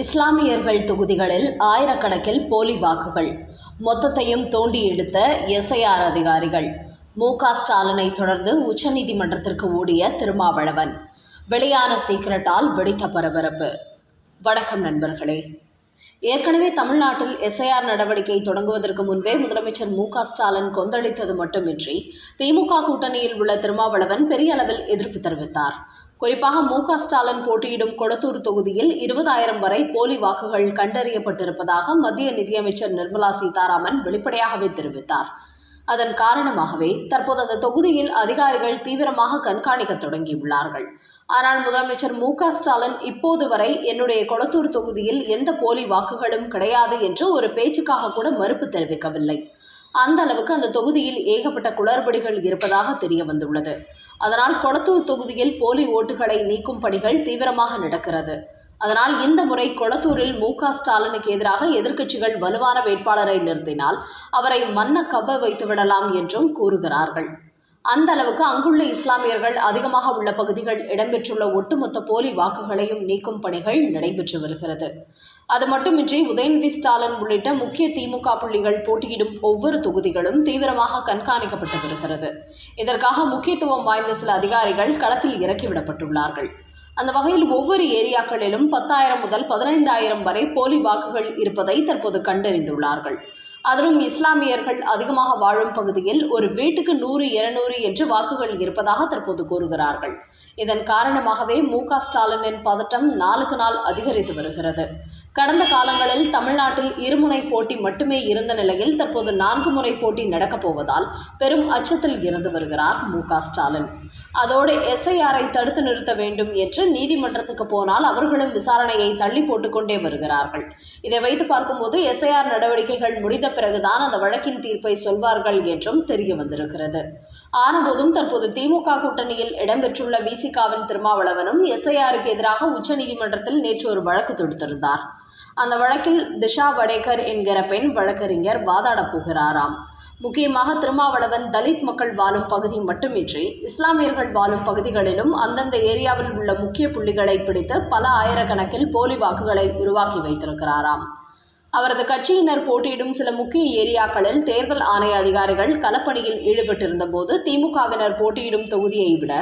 இஸ்லாமியர்கள் தொகுதிகளில் ஆயிரக்கணக்கில் போலி வாக்குகள். மொத்தத்தையும் தோண்டி எடுத்த எஸ்ஐஆர் அதிகாரிகள். மு க ஸ்டாலினை தொடர்ந்து உச்சநீதிமன்றத்திற்கு ஓடிய திருமாவளவன். வெளியான சீக்கிரட்டால் வெடித்த பரபரப்பு. வணக்கம் நண்பர்களே. ஏற்கனவே தமிழ்நாட்டில் எஸ்ஐஆர் நடவடிக்கை தொடங்குவதற்கு முன்பே முதலமைச்சர் மு க ஸ்டாலின் கொந்தளித்தது மட்டுமின்றி திமுக கூட்டணியில் உள்ள திருமாவளவன் பெரிய அளவில் எதிர்ப்பு தெரிவித்தார். குறிப்பாக மு க ஸ்டாலின் போட்டியிடும் கொளத்தூர் தொகுதியில் இருபதாயிரம் வரை போலி வாக்குகள் கண்டறியப்பட்டிருப்பதாக மத்திய நிதியமைச்சர் நிர்மலா சீதாராமன் வெளிப்படையாகவே தெரிவித்தார். அதன் காரணமாகவே தற்போது அந்த தொகுதியில் அதிகாரிகள் தீவிரமாக கண்காணிக்க தொடங்கியுள்ளார்கள். ஆனால் முதலமைச்சர் மு க ஸ்டாலின் இப்போது வரை என்னுடைய கொளத்தூர் தொகுதியில் எந்த போலி வாக்குகளும் கிடையாது என்று ஒரு பேச்சுக்காக கூட மறுப்பு தெரிவிக்கவில்லை. அந்த அளவுக்கு அந்த தொகுதியில் ஏகப்பட்ட குளறுபடிகள் இருப்பதாக தெரிய வந்துள்ளது அதனால் கொளத்தூர் தொகுதியில் போலி ஓட்டுகளை நீக்கும் பணிகள் தீவிரமாக நடக்கிறது. அதனால் இந்த முறை கொளத்தூரில் மு க ஸ்டாலினுக்கு எதிராக எதிர்க்கட்சிகள் வலுவான வேட்பாளரை நிறுத்தினால் அவரை மன்ன கவ்வ வைத்து விடலாம் என்றும் கூறுகிறார்கள். அந்த அளவுக்கு அங்குள்ள இஸ்லாமியர்கள் அதிகமாக உள்ள பகுதிகள் இடம்பெற்றுள்ள ஒட்டுமொத்த போலி வாக்குகளையும் நீக்கும் பணிகள் நடைபெற்று வருகிறது. அது மட்டுமின்றி உதயநிதி ஸ்டாலின் உள்ளிட்ட முக்கிய திமுக புள்ளிகள் போட்டியிடும் ஒவ்வொரு தொகுதிகளும் தீவிரமாக கண்காணிக்கப்பட்டு வருகிறது. இதற்காக முக்கியத்துவம் வாய்ந்த சில அதிகாரிகள் களத்தில் இறக்கிவிடப்பட்டுள்ளார்கள். அந்த வகையில் ஒவ்வொரு ஏரியாக்களிலும் பத்தாயிரம் முதல் பதினைந்தாயிரம் வரை போலி வாக்குகள் இருப்பதை தற்போது கண்டறிந்துள்ளார்கள். அதிலும் இஸ்லாமியர்கள் அதிகமாக வாழும் பகுதியில் ஒரு வீட்டுக்கு நூறு இருநூறு என்று வாக்குகள் இருப்பதாக தற்போது கூறுகிறார்கள். இதன் காரணமாகவே மு க ஸ்டாலினின் பதட்டம் நாளுக்கு நாள் அதிகரித்து வருகிறது. கடந்த காலங்களில் தமிழ்நாட்டில் இருமுனை போட்டி மட்டுமே இருந்த நிலையில் தற்போது நான்கு முறை போட்டி நடக்கப் போவதால் பெரும் அச்சத்தில் இருந்து வருகிறார் மு க ஸ்டாலின். அதோடு எஸ்ஐஆரை தடுத்து நிறுத்த வேண்டும் என்று நீதிமன்றத்துக்கு போனால் அவர்களும் விசாரணையை தள்ளி போட்டுக்கொண்டே வருகிறார்கள். இதை வைத்து பார்க்கும்போது எஸ்ஐஆர் நடவடிக்கைகள் முடிந்த பிறகுதான் அந்த வழக்கின் தீர்ப்பை சொல்வார்கள் என்றும் தெரிய வந்திருக்கிறது. ஆனபோதும் தற்போது திமுக கூட்டணியில் இடம்பெற்றுள்ள விசிகாவின் திருமாவளவனும் எஸ்ஐஆருக்கு எதிராக உச்சநீதிமன்றத்தில் நேற்று ஒரு வழக்கு தொடுத்திருந்தார். அந்த வழக்கில் திஷா வடேகர் என்கிற பெண் வழக்கறிஞர் வாதாடப் போகிறாராம். முக்கியமாக திருமாவளவன் தலித் மக்கள் வாழும் பகுதி மட்டுமின்றி இஸ்லாமியர்கள் வாழும் பகுதிகளிலும் அந்தந்த ஏரியாவில் உள்ள முக்கிய புள்ளிகளை பிடித்து பல ஆயிரக்கணக்கில் போலி வாக்குகளை உருவாக்கி வைத்திருக்கிறாராம். அவரது கட்சியினர் போட்டியிடும் சில முக்கிய ஏரியாக்களில் தேர்தல் ஆணைய அதிகாரிகள் களப்பணியில் ஈடுபட்டிருந்த போது திமுகவினர் போட்டியிடும் தொகுதியை விட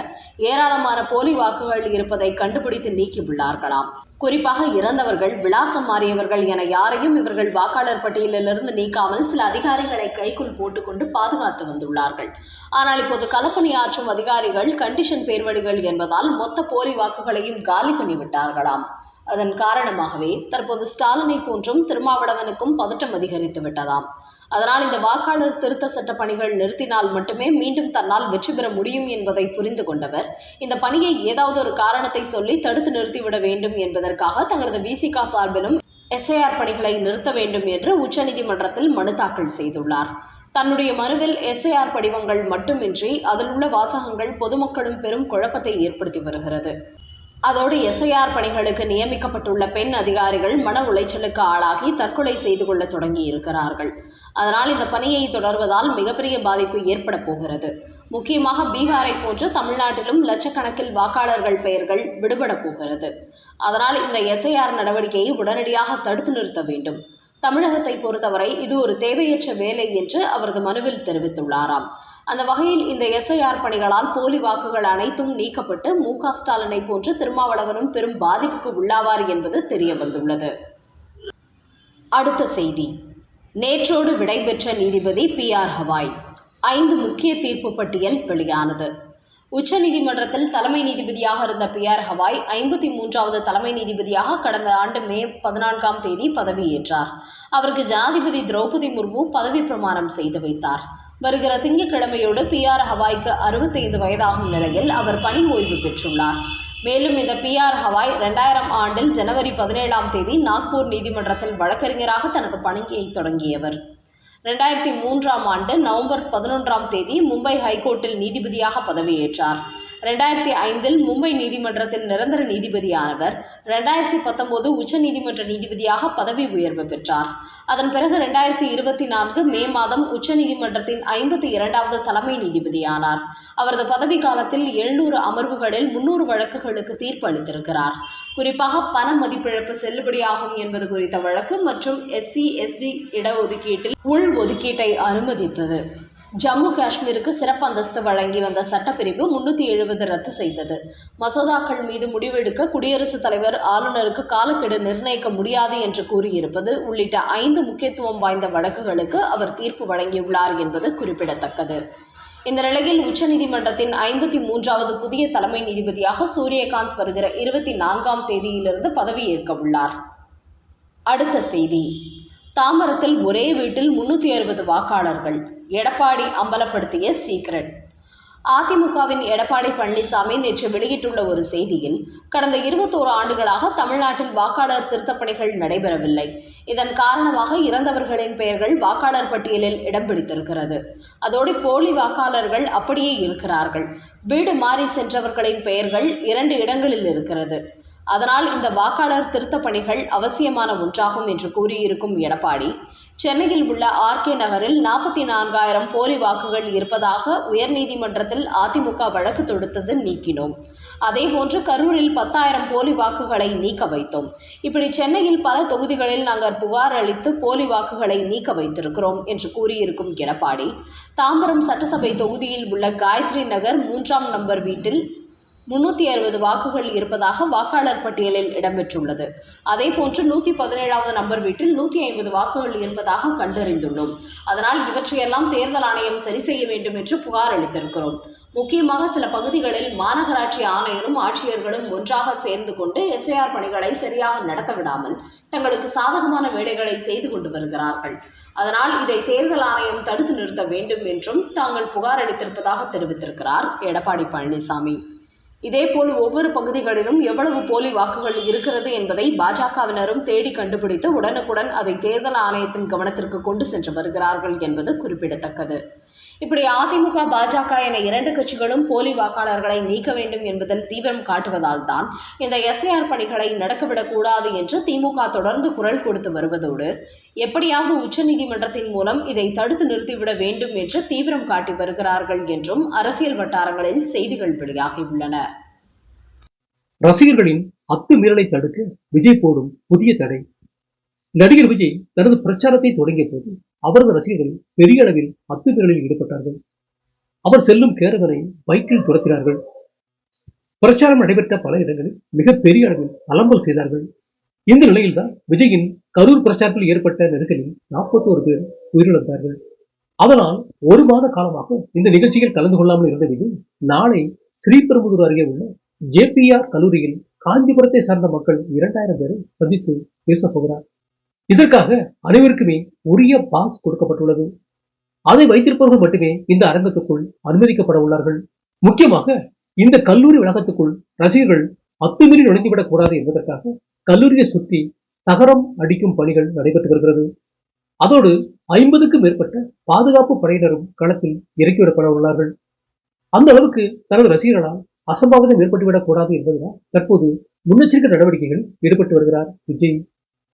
ஏராளமான போலி வாக்குகள் இருப்பதை கண்டுபிடித்து நீக்கியுள்ளார்களாம். குறிப்பாக இறந்தவர்கள் விலாசம் மாறியவர்கள் என யாரையும் இவர்கள் வாக்காளர் பட்டியலிலிருந்து நீக்காமல் சில அதிகாரிகளை கைக்குள் போட்டுக்கொண்டு பாதுகாத்து வந்துள்ளார்கள். ஆனால் இப்போது களப்பணியாற்றும் அதிகாரிகள் கண்டிஷன் பேர்வழிகள் என்பதால் மொத்த போலி வாக்குகளையும் காலி பண்ணிவிட்டார்களாம். அதன் காரணமாகவே தற்போது ஸ்டாலினை போன்றும் திருமாவளவனுக்கும் பதட்டம் அதிகரித்து விட்டதாம். அதனால் இந்த வாக்காளர் திருத்த சட்ட பணிகள் நிறுத்தினால் மட்டுமே மீண்டும் தன்னால் வெற்றி பெற முடியும் என்பதை புரிந்து கொண்டவர் இந்த பணியை ஏதாவது ஒரு காரணத்தை சொல்லி தடுத்து நிறுத்திவிட வேண்டும் என்பதற்காக தங்களது விசிகா சார்பிலும் எஸ்ஐஆர் பணிகளை நிறுத்த வேண்டும் என்று உச்சநீதிமன்றத்தில் மனு தாக்கல் செய்துள்ளார். தன்னுடைய மனுவில் எஸ்ஐஆர் படிவங்கள் மட்டுமின்றி அதில் உள்ள வாசகங்கள் பொதுமக்களும் பெரும் குழப்பத்தை ஏற்படுத்தி வருகிறது. அதோடு எஸ்ஐஆர் பணிகளுக்கு நியமிக்கப்பட்டுள்ள பெண் அதிகாரிகள் மன உளைச்சலுக்கு ஆளாகி தற்கொலை செய்து கொள்ள தொடங்கி இருக்கிறார்கள் அதனால் இந்த பணியை தொடர்வதால் மிகப்பெரிய பாதிப்பு ஏற்பட போகிறது. முக்கியமாக பீகாரை போன்று தமிழ்நாட்டிலும் லட்சக்கணக்கில் வாக்காளர்கள் பெயர்கள் விடுபட போகிறது. அதனால் இந்த எஸ்ஐஆர் நடவடிக்கையை உடனடியாக தடுத்து நிறுத்த வேண்டும். தமிழகத்தை பொறுத்தவரை இது ஒரு தேவையற்ற வேலை என்று அவரது மனுவில் தெரிவித்துள்ளாராம். அந்த வகையில் இந்த எஸ்ஐஆர் பணிகளால் போலி வாக்குகள் அனைத்தும் நீக்கப்பட்டு மு க ஸ்டாலினை போன்று திருமாவளவனும் பெரும் பாதிப்புக்கு உள்ளாவார் என்பது தெரிய வந்துள்ளது அடுத்த செய்தி. நேற்றோடு விடைபெற்ற நீதிபதி பி ஆர் ஹவாய். ஐந்து முக்கிய தீர்ப்பு பட்டியல் வெளியானது. உச்சநீதிமன்றத்தில் தலைமை நீதிபதியாக இருந்த பி ஆர் ஹவாய் ஐம்பத்தி மூன்றாவது தலைமை நீதிபதியாக கடந்த ஆண்டு மே பதினான்காம் தேதி பதவியேற்றார் அவருக்கு ஜனாதிபதி திரௌபதி முர்மு பதவி பிரமாணம் செய்து வைத்தார். வருகிற திங்கட்கிழமையோடு பி ஆர் ஹவாய்க்கு அறுபத்தைந்து வயதாகும் நிலையில் அவர் பணி ஓய்வு பெற்றுள்ளார். மேலும் இந்த பி ஆர் ஹவாய் ரெண்டாயிரம் ஆண்டில் ஜனவரி பதினேழாம் தேதி நாக்பூர் நீதிமன்றத்தில் வழக்கறிஞராக தனது பணியை தொடங்கியவர். ரெண்டாயிரத்தி மூன்றாம் ஆண்டு நவம்பர் பதினொன்றாம் தேதி மும்பை ஹைகோர்ட்டில் நீதிபதியாக பதவியேற்றார். ரெண்டாயிரத்தி ஐந்தில் மும்பை நீதிமன்றத்தின் நிரந்தர நீதிபதியானவர் ரெண்டாயிரத்தி பத்தொன்பது உச்சநீதிமன்ற நீதிபதியாக பதவி உயர்வு பெற்றார். அதன் பிறகு ரெண்டாயிரத்தி இருபத்தி நான்கு மே மாதம் உச்சநீதிமன்றத்தின் ஐம்பத்தி இரண்டாவது தலைமை நீதிபதியானார். அவரது பதவி காலத்தில் எழுநூறு அமர்வுகளில் முன்னூறு வழக்குகளுக்கு தீர்ப்பு அளித்திருக்கிறார் குறிப்பாக பண மதிப்பிழப்பு செல்லுபடியாகும் என்பது குறித்த வழக்கு மற்றும் எஸ்சி எஸ்டி இடஒதுக்கீட்டில் உள் ஒதுக்கீட்டை அனுமதித்தது. ஜம்மு காஷ்மீருக்கு சிறப்பு அந்தஸ்து வழங்கி வந்த சட்டப்பிரிவு முன்னூற்றி எழுபது ரத்து செய்தது. மசோதாக்கள் மீது முடிவெடுக்க குடியரசுத் தலைவர் ஆளுநருக்கு காலக்கெடு நிர்ணயிக்க முடியாது என்று கூறியிருப்பது உள்ளிட்ட ஐந்து முக்கியத்துவம் வாய்ந்த வழக்குகளுக்கு அவர் தீர்ப்பு வழங்கியுள்ளார் என்பது குறிப்பிடத்தக்கது. இந்த நிலையில் உச்சநீதிமன்றத்தின் ஐம்பத்தி மூன்றாவது புதிய தலைமை நீதிபதியாக சூரியகாந்த் வருகிற இருபத்தி நான்காம் தேதியிலிருந்து பதவியேற்க உள்ளார். அடுத்த செய்தி. தாம்பரத்தில் ஒரே வீட்டில் முன்னூற்றி அறுபது வாக்காளர்கள். எடப்பாடி அம்பலப்படுத்திய சீக்ரெட். அதிமுகவின் எடப்பாடி பழனிசாமி நேற்று வெளியிட்டுள்ள ஒரு செய்தியில் கடந்த இருபத்தோரு ஆண்டுகளாக தமிழ்நாட்டில் வாக்காளர் திருத்தப் பணிகள் நடைபெறவில்லை. இதன் காரணமாக இறந்தவர்களின் பெயர்கள் வாக்காளர் பட்டியலில் இடம் பிடித்திருக்கிறது. அதோடு போலி வாக்காளர்கள் அப்படியே இருக்கிறார்கள். வீடு மாறி சென்றவர்களின் பெயர்கள் இரண்டு இடங்களில் இருக்கிறது. அதனால் இந்த வாக்காளர் திருத்தப் பணிகள் அவசியமான ஒன்றாகும் என்று கூறியிருக்கும் எடப்பாடி சென்னையில் உள்ள ஆர்கே நகரில் நாற்பத்தி நான்காயிரம் போலி வாக்குகள் இருப்பதாக உயர்நீதிமன்றத்தில் அதிமுக வழக்கு தொடுத்தது நீக்கினோம். அதேபோன்று கரூரில் பத்தாயிரம் போலி வாக்குகளை நீக்க வைத்தோம். இப்படி சென்னையில் பல தொகுதிகளில் நாங்கள் புகார் அளித்து போலி வாக்குகளை நீக்க வைத்திருக்கிறோம் என்று கூறியிருக்கும் எடப்பாடி தாம்பரம் சட்டசபை தொகுதியில் உள்ள காயத்ரி நகர் மூன்றாம் நம்பர் வீட்டில் முன்னூற்றி அறுபது வாக்குகள் இருப்பதாக வாக்காளர் பட்டியலில் இடம்பெற்றுள்ளது. அதேபோன்று நூற்றி பதினேழாவது நம்பர் வீட்டில் நூற்றி ஐம்பது வாக்குகள் இருப்பதாக கண்டறிந்துள்ளோம். அதனால் இவற்றையெல்லாம் தேர்தல் ஆணையம் சரி செய்ய வேண்டும் என்று புகார் அளித்திருக்கிறோம். முக்கியமாக சில பகுதிகளில் மாநகராட்சி ஆணையரும் ஆட்சியர்களும் ஒன்றாக சேர்ந்து கொண்டு எஸ்ஐஆர் பணிகளை சரியாக நடத்த விடாமல் தங்களுக்கு சாதகமான வேலைகளை செய்து கொண்டு வருகிறார்கள். அதனால் இதை தேர்தல் ஆணையம் தடுத்து நிறுத்த வேண்டும் என்றும் தாங்கள் புகார் அளித்திருப்பதாக தெரிவித்திருக்கிறார் எடப்பாடி பழனிசாமி. இதேபோல் ஒவ்வொரு பகுதிகளிலும் எவ்வளவு போலி வாக்குகள் இருக்கிறது என்பதை பாஜகவினரும் தேடி கண்டுபிடித்து உடனுக்குடன் அதை தேர்தல் ஆணையத்தின் கவனத்திற்கு கொண்டு சென்று வருகிறார்கள் என்பது குறிப்பிடத்தக்கது. இப்படி அதிமுக பாஜக என இரண்டு கட்சிகளும் போலி வாக்காளர்களை நீக்க வேண்டும் என்பதில் தீவிரம் காட்டுவதால் தான் இந்த எஸ்ஐஆர் பணிகளை நடக்கவிடக்கூடாது என்று திமுக தொடர்ந்து குரல் கொடுத்து வருவதோடு எப்படியாவது உச்சநீதிமன்றத்தின் மூலம் இதை தடுத்து நிறுத்திவிட வேண்டும் என்று தீவிரம் காட்டி வருகிறார்கள் என்றும் அரசியல் வட்டாரங்களில் செய்திகள் வெளியாகியுள்ளன. ரசிகர்களின் அத்துமீறலை தடுக்க விஜய் போடும் புதிய தடை. நடிகர் விஜய் தனது பிரச்சாரத்தை தொடங்கிய போது அவரது ரசிகர்கள் பெரிய அளவில் அத்துமீறலில் ஈடுபட்டார்கள். அவர் செல்லும் கேரவனை பைக்கில் துரத்தினார்கள். பிரச்சாரம் நடைபெற்ற பல இடங்களில் மிகப்பெரிய பெரிய அளவில் அலம்பல் செய்தார்கள். இந்த நிலையில்தான் விஜயின் கரூர் பிரச்சாரத்தில் ஏற்பட்ட நெருக்கடியில் நாற்பத்தோரு பேர் உயிரிழந்தார்கள். அதனால் ஒரு மாத காலமாக இந்த நிகழ்ச்சியில் கலந்து கொள்ளாமல் இருந்த விஜய் நாளை ஸ்ரீபெரும்புதூர் அருகே உள்ள ஜேபிஆர் கல்லூரியில் காஞ்சிபுரத்தை சார்ந்த மக்கள் இரண்டாயிரம் பேரை சந்தித்து பேசப் போகிறார். இதற்காக அனைவருக்குமே உரிய பாஸ் கொடுக்கப்பட்டுள்ளது. அதை வைத்திருப்பவர்கள் மட்டுமே இந்த அரங்கத்துக்குள் அனுமதிக்கப்பட உள்ளார்கள். முக்கியமாக இந்த கல்லூரி வளாகத்துக்குள் ரசிகர்கள் அத்துமீறி நுழைந்துவிடக் கூடாது என்பதற்காக கல்லூரியை சுற்றி தகரம் அடிக்கும் பணிகள் நடைபெற்று வருகிறது. அதோடு ஐம்பதுக்கும் மேற்பட்ட பாதுகாப்பு படையினரும் களத்தில் இறக்கிவிடப்பட உள்ளார்கள். அந்த அளவுக்கு தனது ரசிகர்களால் அசம்பாவிதம் ஏற்பட்டுவிடக் கூடாது என்பதுதான் தற்போது முன்னெச்சரிக்கை நடவடிக்கைகள் ஈடுபட்டு வருகிறார் விஜய்.